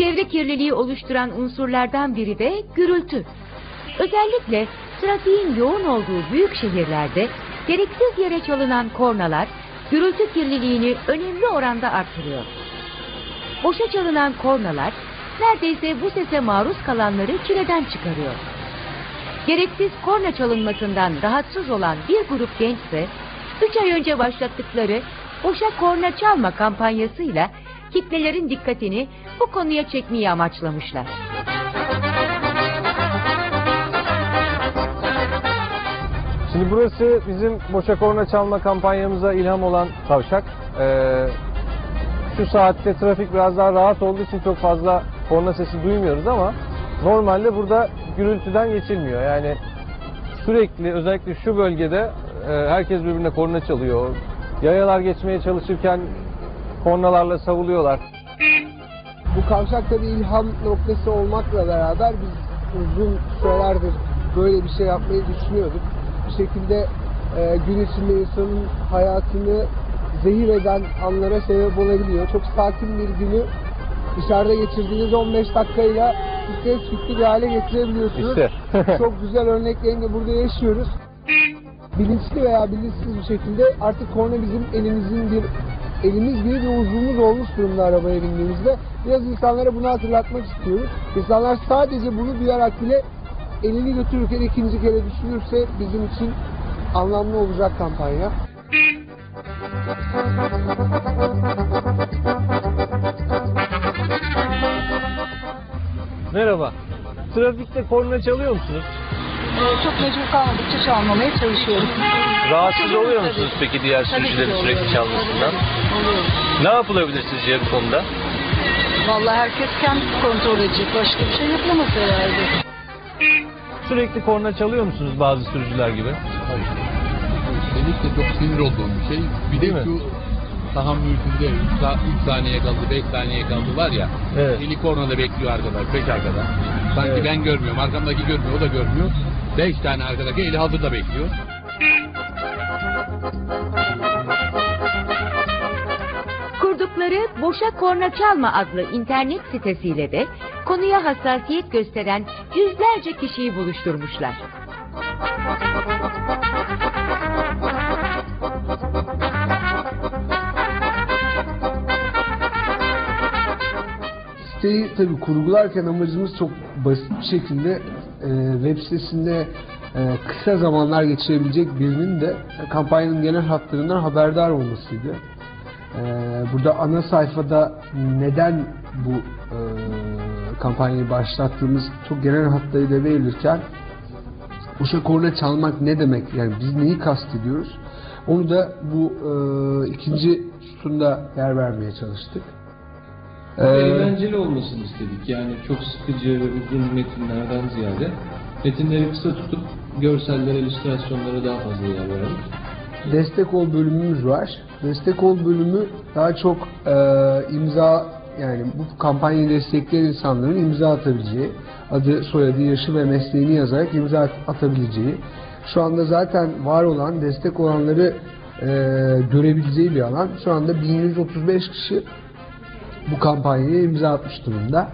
çevre kirliliği oluşturan unsurlardan biri de gürültü. Özellikle trafiğin yoğun olduğu büyük şehirlerde gereksiz yere çalınan kornalar gürültü kirliliğini önemli oranda artırıyor. Boşa çalınan kornalar neredeyse bu sese maruz kalanları çileden çıkarıyor. Gereksiz korna çalınmasından rahatsız olan bir grup gençse 3 ay önce başlattıkları Boşa Korna Çalma kampanyasıyla kitlelerin dikkatini bu konuya çekmeyi amaçlamışlar. Şimdi burası bizim boşa korna çalma kampanyamıza ilham olan kavşak. Ee, şu saatte trafik biraz daha rahat olduğu için çok fazla korna sesi duymuyoruz ama normalde burada gürültüden geçilmiyor. Yani sürekli özellikle şu bölgede e, herkes birbirine korna çalıyor. Yayalar geçmeye çalışırken kornalarla savuluyorlar. Bu kavşak tabii ilham noktası olmakla beraber biz uzun sürelerdir böyle bir şey yapmayı düşünüyorduk. Bir şekilde e, gün içinde insanın hayatını zehir eden anlara sebep olabiliyor. Çok sakin bir günü dışarıda geçirdiğiniz 15 dakikayla stres yüklü bir hale getirebiliyorsunuz. İşte. Çok güzel örneklerini burada yaşıyoruz. Bilinçli veya bilinçsiz bir şekilde artık korna bizim elimizin bir elimiz gibi bir uzvumuz olmuş durumda arabaya bindiğimizde. Biraz insanlara bunu hatırlatmak istiyoruz. İnsanlar sadece bunu duyarak bile elini götürürken ikinci kere düşünürse bizim için anlamlı olacak kampanya. Merhaba. Trafikte korna çalıyor musunuz? Ee, çok mecbur kalmadıkça çalmamaya çalışıyorum. Rahatsız Çalıyorum oluyor tabii. musunuz peki diğer Tabii ki sürücülerin sürekli çalmasından? Oluyor. Ne yapılabilir sizce bu konuda? Vallahi herkes kendi kontrol edecek. Başka bir şey yapamaz herhalde. Sürekli korna çalıyor musunuz bazı sürücüler gibi? Özellikle çok sinir olduğum bir şey. Bir Değil de mi? şu tahammülsüzde 3 saniye kaldı, 5 saniye kaldı var ya. Evet. Eli kornada bekliyor arkadaş, 5 arkada. Sanki Evet. ben görmüyorum, arkamdaki görmüyor, o da görmüyor. 5 tane arkadaki eli hazırda bekliyor. Kurdukları Boşa Korna Çalma adlı internet sitesiyle de konuya hassasiyet gösteren yüzlerce kişiyi buluşturmuşlar. Siteyi tabii kurgularken amacımız çok basit bir şekilde web sitesinde e, kısa zamanlar geçirebilecek birinin de kampanyanın genel hatlarından haberdar olmasıydı. E, burada ana sayfada neden bu e, kampanyayı başlattığımız çok genel hatlarıyla verilirken Boşa korna çalmak ne demek? Yani biz neyi kastediyoruz? Onu da bu e, ikinci sütunda yer vermeye çalıştık. Ee, eğlenceli olmasını istedik. Yani çok sıkıcı ve uzun metinlerden ziyade metinleri kısa tutup görsellere, illüstrasyonlara daha fazla yer verelim. destek ol bölümümüz var. Destek ol bölümü daha çok e, imza yani bu kampanyayı destekleyen insanların imza atabileceği, adı, soyadı, yaşı ve mesleğini yazarak imza at- atabileceği. Şu anda zaten var olan, destek olanları e, görebileceği bir alan. Şu anda 1135 kişi bu kampanyaya imza atmış durumda.